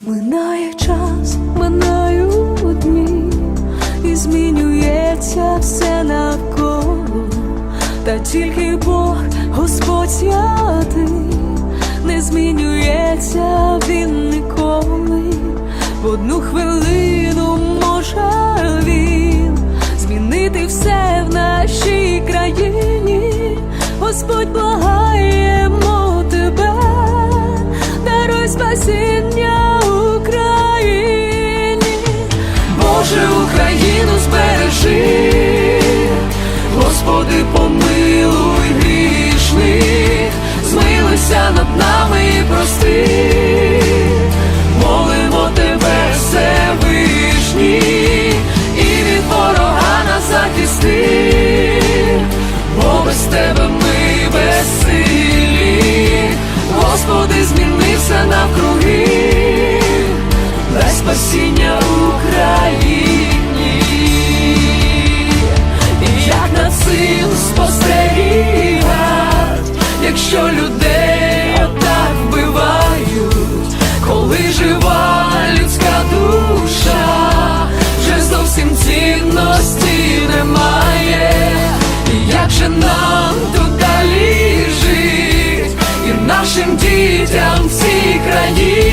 Минає час, минають дні, і змінюється все навколо, та тільки Бог, Господь святий, не змінюється він ніколи. В одну хвилину може він змінити все в нашій країні. Господь благаємо Господи, помилуй грішних, змилися над нами і прости, молимо тебе, Всевишній, і від ворога нас захисти, бо без тебе ми безсилі, Господи, зміни все навкруги, дай спасіння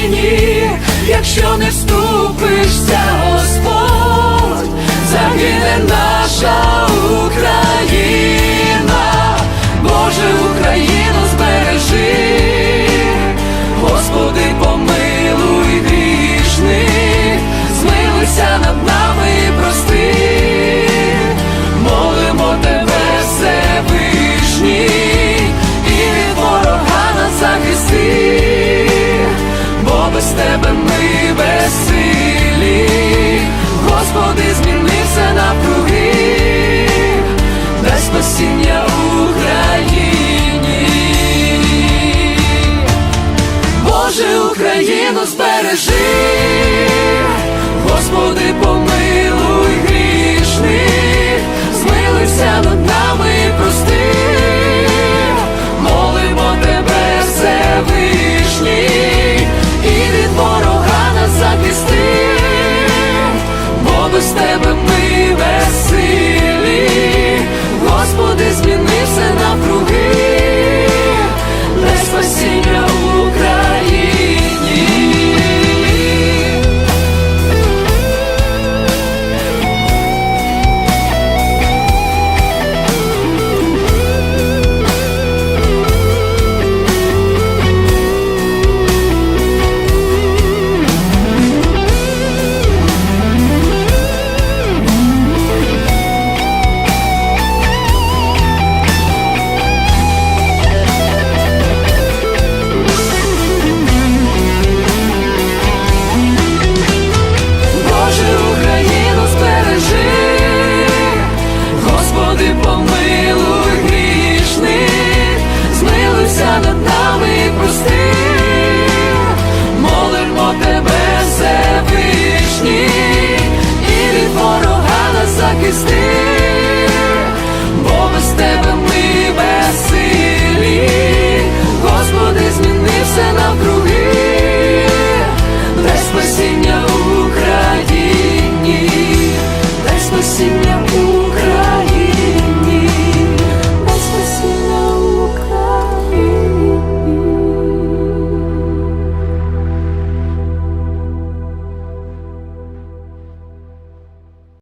країні, якщо не вступишся,